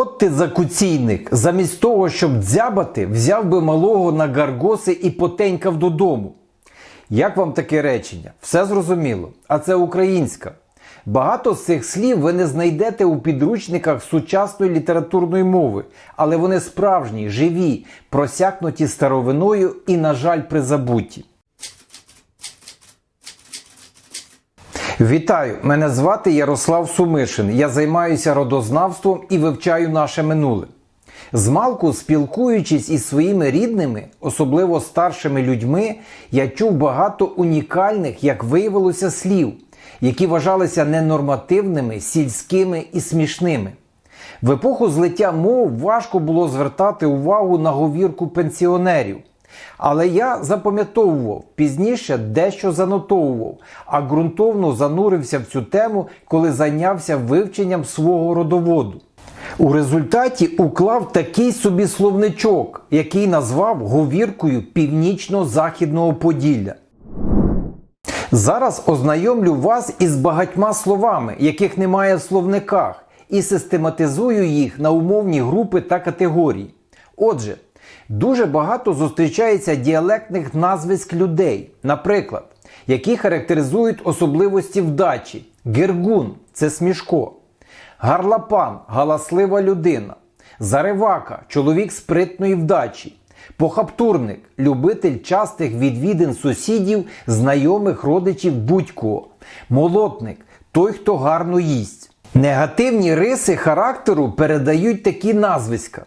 От ти закуційник, замість того, щоб дзябати, взяв би малого на гаргоси і потенькав додому. Як вам таке речення? Все зрозуміло, а це українська. Багато з цих слів ви не знайдете у підручниках сучасної літературної мови, але вони справжні, живі, просякнуті старовиною і, на жаль, призабуті. Вітаю! Мене звати Ярослав Сумишин. Я займаюся родознавством і вивчаю наше минуле. Змалку, спілкуючись із своїми рідними, особливо старшими людьми, я чув багато унікальних, як виявилося, слів, які вважалися ненормативними, сільськими і смішними. В епоху злиття мов важко було звертати увагу на говірку пенсіонерів. Але я запам'ятовував, пізніше дещо занотовував, а ґрунтовно занурився в цю тему, коли зайнявся вивченням свого родоводу. У результаті уклав такий собі словничок, який назвав говіркою північно-західного Поділля. Зараз ознайомлю вас із багатьма словами, яких немає в словниках, і систематизую їх на умовні групи та категорії. Отже, дуже багато зустрічається діалектних назвиськ людей, наприклад, які характеризують особливості вдачі. Гергун це смішко. Гарлапан галаслива людина. Заривака чоловік спритної вдачі. Похаптурник любитель частих відвідин сусідів, знайомих родичів будь-кого. Молотник той, хто гарно їсть. Негативні риси характеру передають такі назвиська: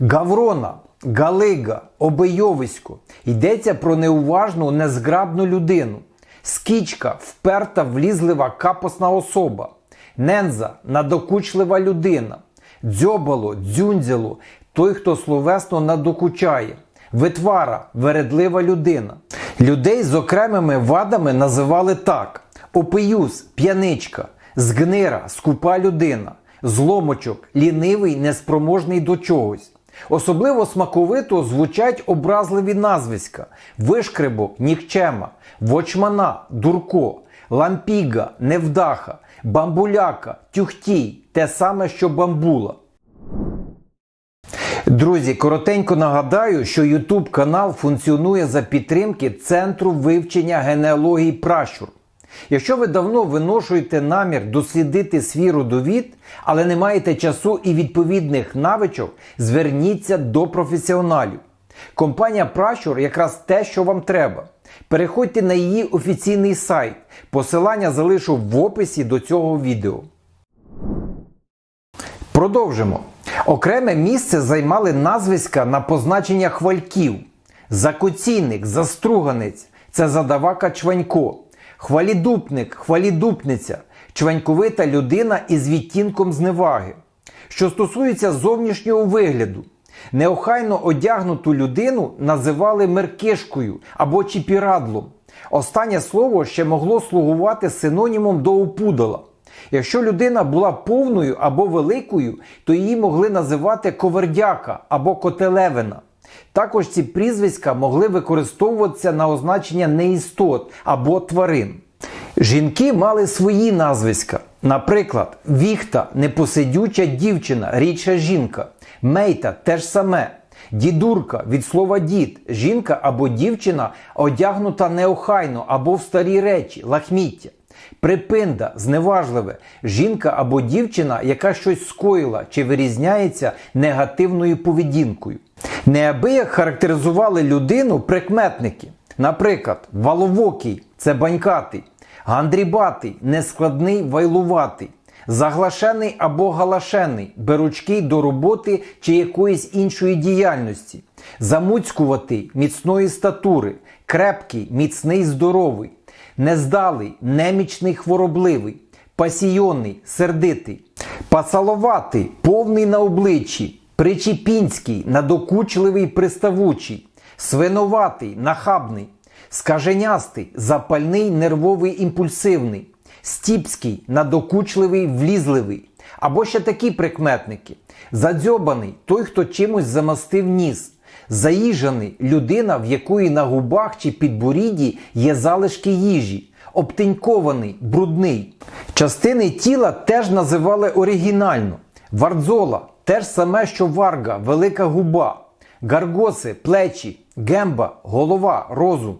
Гаврона, Галига, Обийовисько. Йдеться про неуважну, незграбну людину. Скічка вперта, влізлива капосна особа. Ненза надокучлива людина. Дзьобало, дзюндзяло той, хто словесно надокучає. Витвара вередлива людина. Людей з окремими вадами називали так: опиюс п'яничка, згнира скупа людина, зломочок лінивий, неспроможний до чогось. Особливо смаковито звучать образливі назвиська: вишкребок, нікчема, вочмана, дурко, лампіга, невдаха, бамбуляка, тюхтій, те саме, що бамбула. Друзі, коротенько нагадаю, що YouTube канал функціонує за підтримки Центру вивчення генеалогії пращур. Якщо ви давно виношуєте намір дослідити свій родовід, але не маєте часу і відповідних навичок, зверніться до професіоналів. Компанія Пращур якраз те, що вам треба. Переходьте на її офіційний сайт. Посилання залишу в описі до цього відео. Продовжимо. Окреме місце займали назвиська на позначення хвальків. Закоційник, заструганець це задавака чванько. Хвалідупник, хвалідупниця чваньковита людина із відтінком зневаги. Що стосується зовнішнього вигляду, неохайно одягнуту людину називали меркишкою або чіпірадлом. Останнє слово ще могло слугувати синонімом до опудала. Якщо людина була повною або великою, то її могли називати ковердяка або котелевина. Також ці прізвиська могли використовуватися на означення неістот або тварин. Жінки мали свої назвиська. Наприклад, віхта непосидюча дівчина, рідша жінка, мейта теж саме. Дідурка від слова дід, жінка або дівчина одягнута неохайно або в старі речі, лахміття. Припинда, зневажливе, жінка або дівчина, яка щось скоїла чи вирізняється негативною поведінкою. Неабияк характеризували людину прикметники. Наприклад, валовокий це банькатий, гандрібатий, нескладний, вайлуватий, заглашений або галашений, беручкий до роботи чи якоїсь іншої діяльності, замуцькуватий, міцної статури, крепкий, міцний, здоровий, нездалий, немічний, хворобливий, пасійонний, сердитий, пацаловатий, повний на обличчі, причіпінський, надокучливий, приставучий, свиноватий, нахабний, скаженястий, запальний, нервовий, імпульсивний, стіпський, надокучливий, влізливий. Або ще такі прикметники: задзьобаний той, хто чимось замастив ніс. Заїжаний людина, в якої на губах чи підборідді є залишки їжі, обтинькований, брудний. Частини тіла теж називали оригінально: вардзола те саме, що варга, велика губа, гаргоси, плечі, гемба, голова, розум,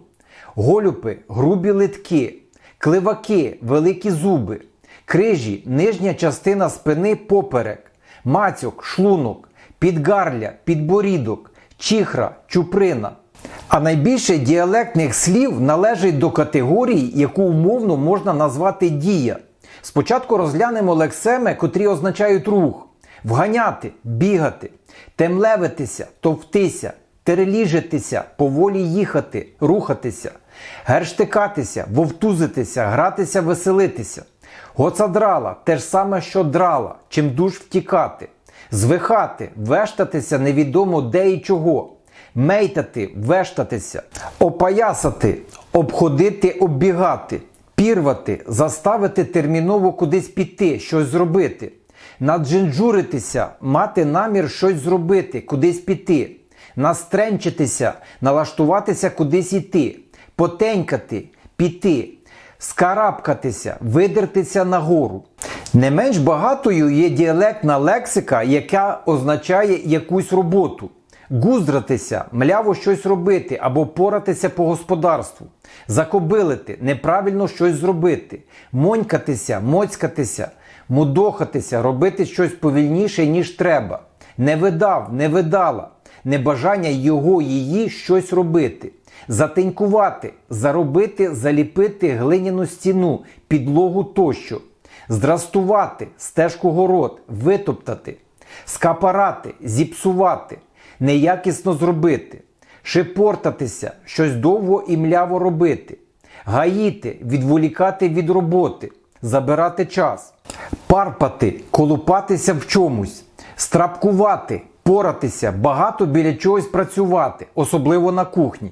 голюпи, грубі литки, кливаки, великі зуби, крижі, нижня частина спини поперек, мацьок, шлунок, підгарля, підборідок, чихра, чуприна. А найбільше діалектних слів належить до категорії, яку умовно можна назвати дія. Спочатку розглянемо лексеми, котрі означають рух: вганяти, бігати, темлевитися, товктися, тереліжитися, поволі їхати, рухатися, герштикатися, вовтузитися, гратися, веселитися. Гоцадрала те ж саме, що драла, чим душ втікати, звихати, вештатися невідомо де і чого, мейтати, вештатися, опаясати, обходити, оббігати, пірвати, заставити терміново кудись піти, щось зробити, наджинджуритися, мати намір щось зробити, кудись піти, настренчитися, налаштуватися кудись іти, потенькати, піти, скарабкатися, видертися нагору. Не менш багатою є діалектна лексика, яка означає якусь роботу. Гуздратися, мляво щось робити або поратися по господарству, закобилити, неправильно щось зробити, монькатися, моцькатися, мудохатися, робити щось повільніше, ніж треба, не видав, не видала, небажання його, її щось робити, затенькувати, заробити, заліпити глиняну стіну, підлогу тощо, здрастувати, стежку город, витоптати, скапарати, зіпсувати неякісно зробити, шепортатися, щось довго і мляво робити, гаїти, відволікати від роботи, забирати час, парпати, колупатися в чомусь, страпкувати, поратися, багато біля чогось працювати, особливо на кухні.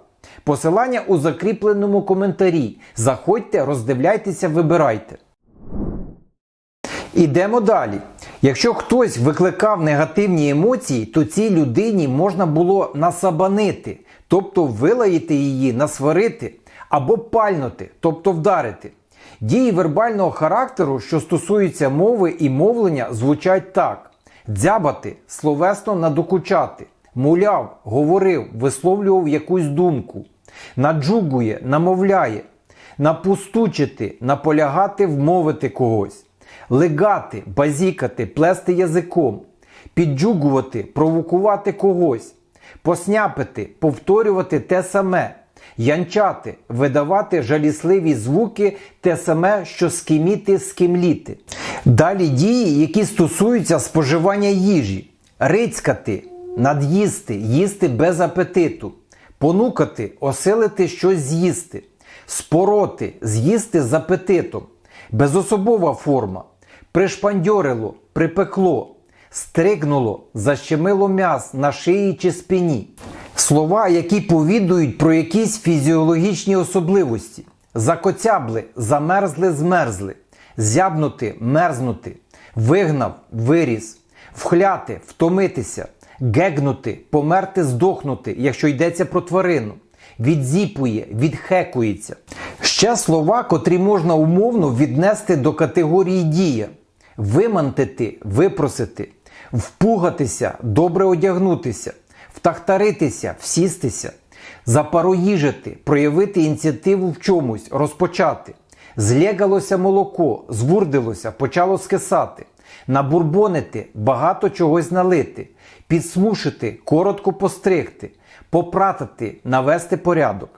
Посилання у закріпленому коментарі. Заходьте, роздивляйтеся, вибирайте. Ідемо далі. Якщо хтось викликав негативні емоції, то цій людині можна було насабанити, тобто вилаїти її, насварити або пальнути, тобто вдарити. Дії вербального характеру, що стосуються мови і мовлення, звучать так: дзябати, словесно надокучати, муляв, говорив, висловлював якусь думку, наджугує, намовляє, напустучити, наполягати, вмовити когось легати, базікати, плести язиком, підджугувати, провокувати когось, посняпити, повторювати те саме, янчати, видавати жалісливі звуки, те саме, що скиміти, скимліти. Далі дії, які стосуються споживання їжі, рицькати, над'їсти, їсти без апетиту, понукати, осилити щось з'їсти, спороти, з'їсти з апетитом, безособова форма. Пришпандьорило, припекло, стригнуло, защемило м'яс на шиї чи спині. Слова, які повідують про якісь фізіологічні особливості. Закоцябли, замерзли, змерзли, зябнути, мерзнути, вигнав, виріс, вхляти, втомитися, гегнути, померти, здохнути, якщо йдеться про тварину, відзіпує, відхекується. Ще слова, котрі можна умовно віднести до категорії дія вимантити, випросити, впугатися, добре одягнутися, втахтаритися, всістися, запароїжити, проявити ініціативу в чомусь, розпочати. Злєгалося молоко, звурдилося, почало скисати, набурбонити, багато чогось налити, підсмушити, коротко постригти, попратати, навести порядок,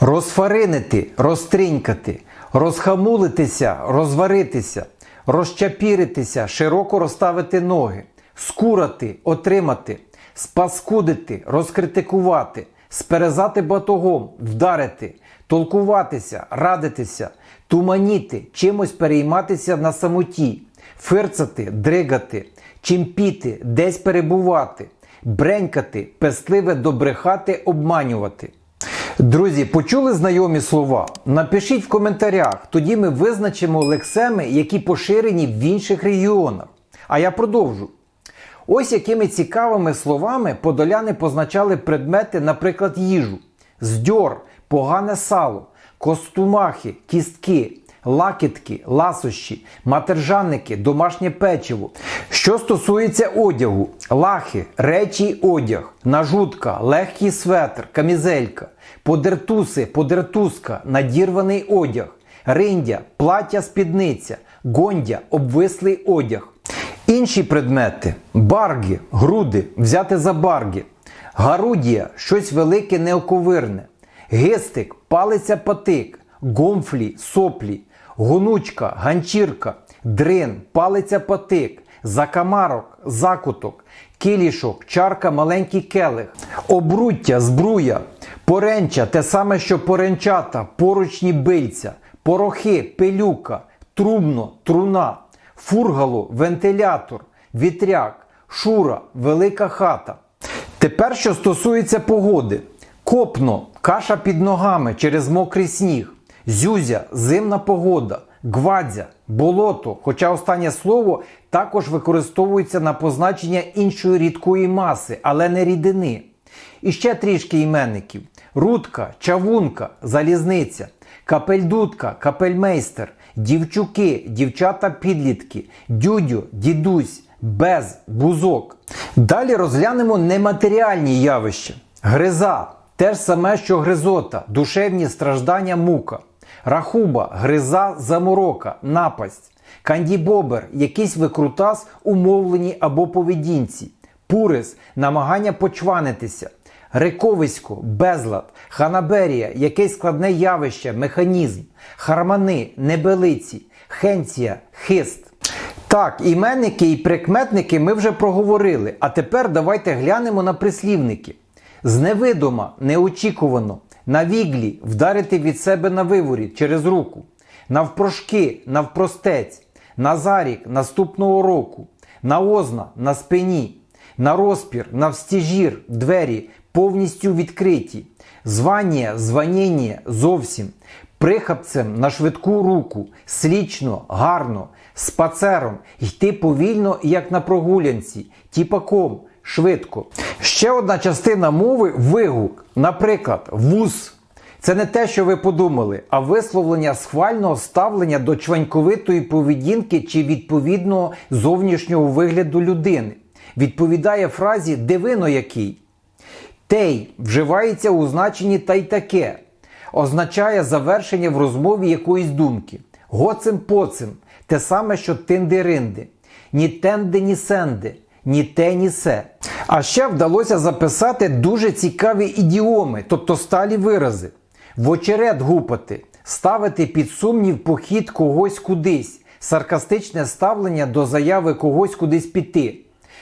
розфаринити, розтринькати, розхамулитися, розваритися розчапіритися, широко розставити ноги, скурати, отримати, спаскудити, розкритикувати, сперезати батогом, вдарити, толкуватися, радитися, туманіти, чимось перейматися на самоті, фирцати, дригати, чимпіти, десь перебувати, бренькати, пестливе добрехати, обманювати. Друзі, почули знайомі слова? Напишіть в коментарях, тоді ми визначимо лексеми, які поширені в інших регіонах. А я продовжу. Ось якими цікавими словами подоляни позначали предмети, наприклад, їжу: здьор, погане сало, костумахи, кістки, лакітки, ласощі, матержанники, домашнє печиво. Що стосується одягу, лахи, речі, одяг, нажутка, легкий светр, камізелька, подертуси, подертузка, надірваний одяг, риндя, плаття, спідниця, гондя, обвислий одяг. Інші предмети барги, груди, взяти за барги, гарудія щось велике неоковирне, гистик, палиця патик, гомфлі, соплі, гонучка, ганчірка, дрин, палиця патик, закамарок, закуток, кілішок, чарка, маленький келих, обруття, збруя, поренча, те саме, що поренчата, поручні бильця, порохи, пилюка, трубно, труна фургало, вентилятор, вітряк, шура, велика хата. Тепер, що стосується погоди: копно, каша під ногами через мокрий сніг, зюзя, зимна погода, гвадзя, болото. Хоча останнє слово також використовується на позначення іншої рідкої маси, але не рідини. І ще трішки іменників: рудка, чавунка, залізниця, капельдутка, капельмейстер, дівчуки, дівчата-підлітки, дюдю, дідусь, без, бузок. Далі розглянемо нематеріальні явища. Гриза те ж саме, що гризота, душевні страждання мука. Рахуба, гриза, заморока, напасть. Кандібобер якийсь викрутас умовлені або поведінці. Пурис намагання почванитися. Риковисько, безлад, ханаберія, якесь складне явище, механізм, хармани, небелиці, хенція, хист. Так, іменники і прикметники ми вже проговорили, а тепер давайте глянемо на прислівники. Зневидома, неочікувано, навіглі, вдарити від себе на виворіт через руку, навпрошки, навпростець, назарік наступного року, наозна на спині, на розпір, навстіжір, двері повністю відкриті, звання, званіння зовсім, прихапцем на швидку руку, слічно, гарно, з пацером, йти повільно, як на прогулянці, тіпаком, швидко. Ще одна частина мови вигук, наприклад, вуз. Це не те, що ви подумали, а висловлення схвального ставлення до чваньковитої поведінки чи відповідного зовнішнього вигляду людини. Відповідає фразі дивино який. Тей вживається у значенні та й таке, означає завершення в розмові якоїсь думки. Гоцим поцим те саме, що тиндиринди. Ні тенди, ні сенди, ні те, ні се. А ще вдалося записати дуже цікаві ідіоми, тобто сталі вирази. В очерет гупати, ставити під сумнів похід когось кудись, саркастичне ставлення до заяви когось кудись піти.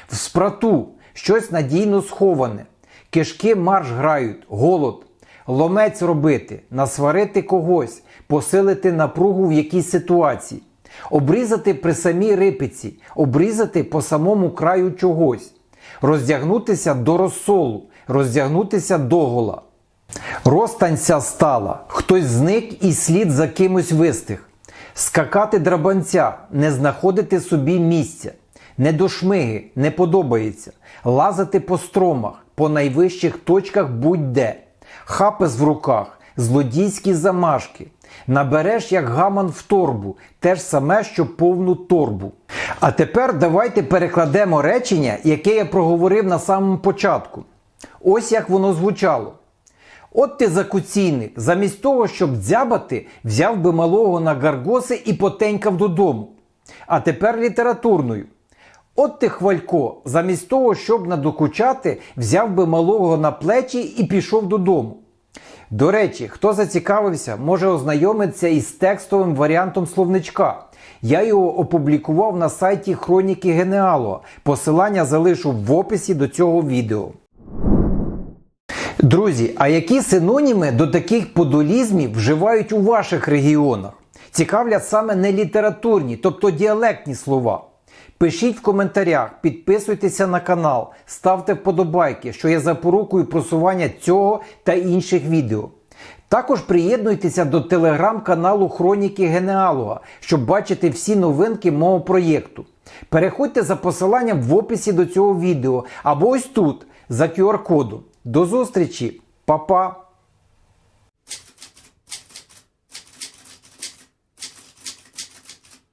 В спрату щось надійно сховане. Кишки марш грають, голод, ломець робити, насварити когось, посилити напругу в якійсь ситуації, обрізати при самій рипиці, обрізати по самому краю чогось, роздягнутися до розсолу, роздягнутися догола. Розтанця стала, хтось зник і слід за кимось вистиг. Скакати драбанця, не знаходити собі місця, не до шмиги, не подобається, лазити по стромах, по найвищих точках будь-де, хапес в руках, злодійські замашки. Набереш як гаман в торбу, те ж саме, що повну торбу. А тепер давайте перекладемо речення, яке я проговорив на самому початку. Ось як воно звучало. От ти закуційник, замість того, щоб дзябати, взяв би малого на гаргоси і потенькав додому. А тепер літературною. От ти хвалько, замість того, щоб надокучати, взяв би малого на плечі і пішов додому. До речі, хто зацікавився, може ознайомитися із текстовим варіантом словничка. Я його опублікував на сайті Хроніки Генеалу. Посилання залишу в описі до цього відео. Друзі, а які синоніми до таких подолізмів вживають у ваших регіонах? Цікавлять саме не літературні, тобто діалектні слова. Пишіть в коментарях, підписуйтеся на канал, ставте вподобайки, що є запорукою просування цього та інших відео. Також приєднуйтеся до телеграм-каналу Хроніки Генеалога, щоб бачити всі новинки мого проєкту. Переходьте за посиланням в описі до цього відео або ось тут за QR-кодом. До зустрічі, Па-па!